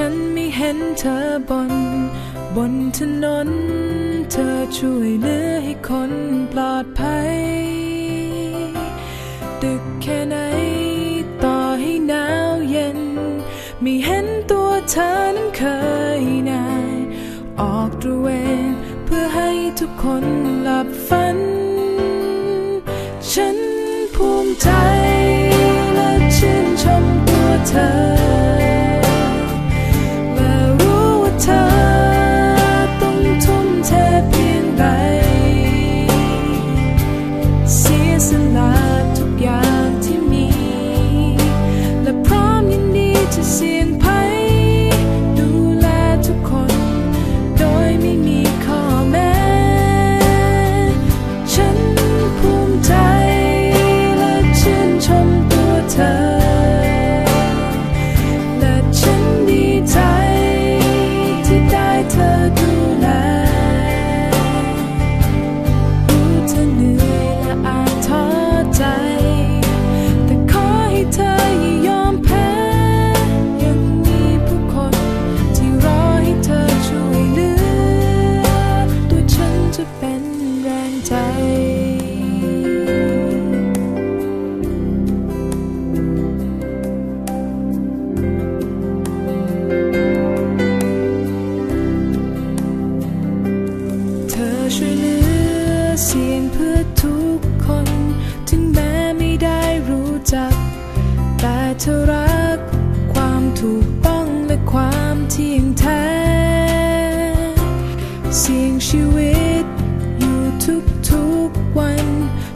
ฉันไม่เห็นเธอบน บนถนน เธอช่วยเหลือให้คนปลอดภัย ดึกแค่ไหน ต่อให้หนาวเย็น ไม่เห็นตัวเธอนั้นเคยนายออกตระเวนเพื่อให้ทุกคนหลับฝัน ฉันภูมิใจและชื่นชมตัวเธอ เธอรัก ความถูกต้องและความเที่ยงแท้ เสียงชีวิต อยู่ทุกทุกวัน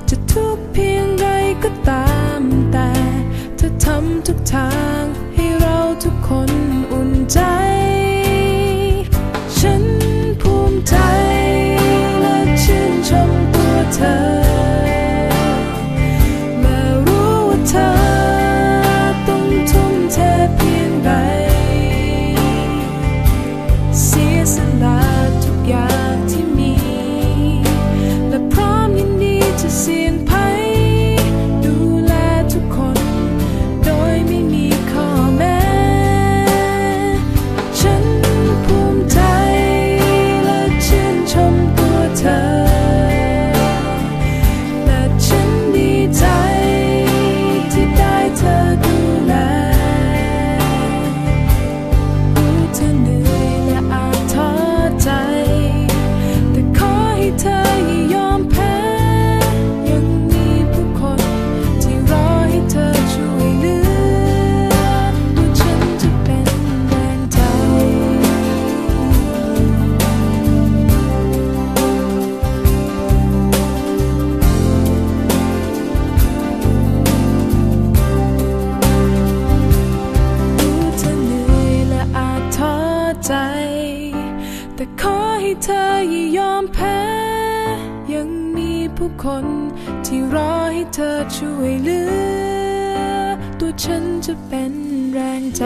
จะทุกเพียงใดก็ตามแต่ เธอทำทุกทาง ผู้คนที่รอให้เธอช่วยเหลือ ตัวฉันจะเป็นแรงใจ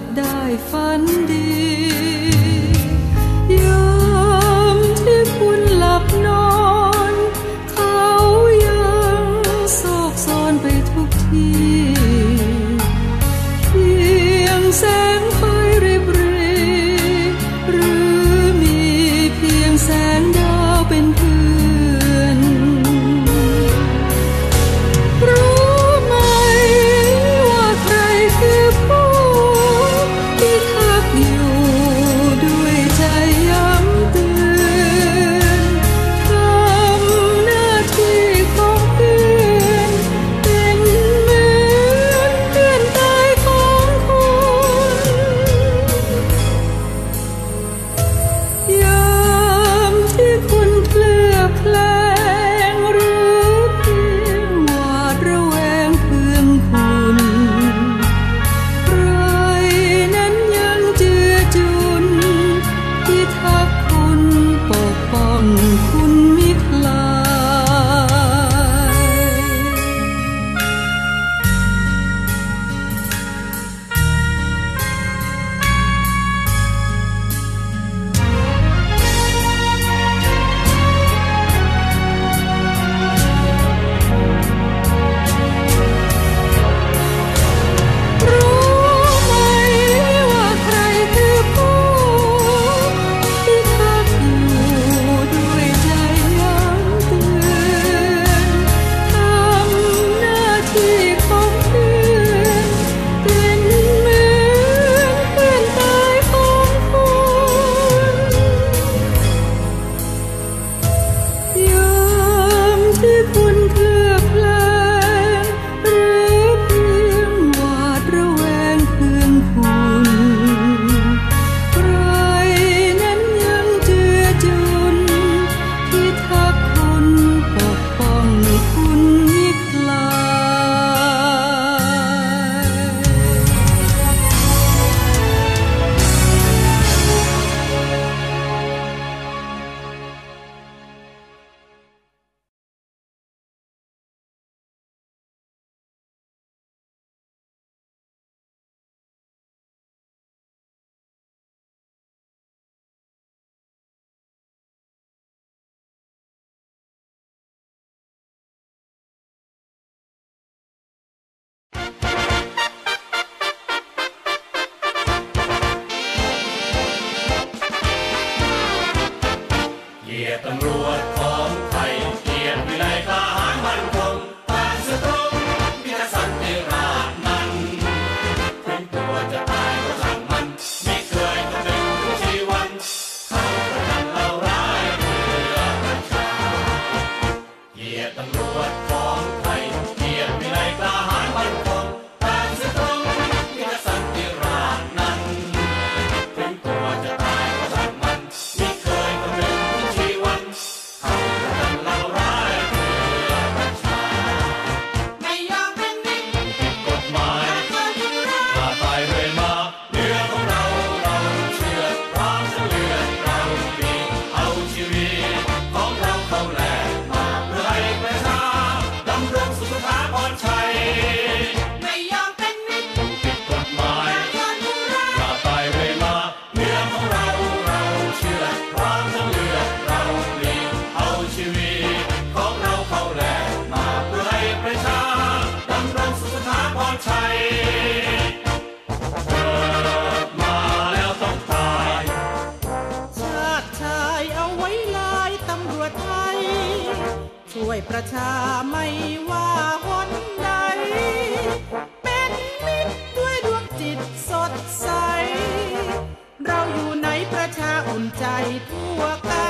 ับได้ฝันดี เประชาไม่ว่าหนใด เป็นมิตรด้วยดวงจิตสดใส เราอยู่ในประชาอุ่นใจทั่วกัน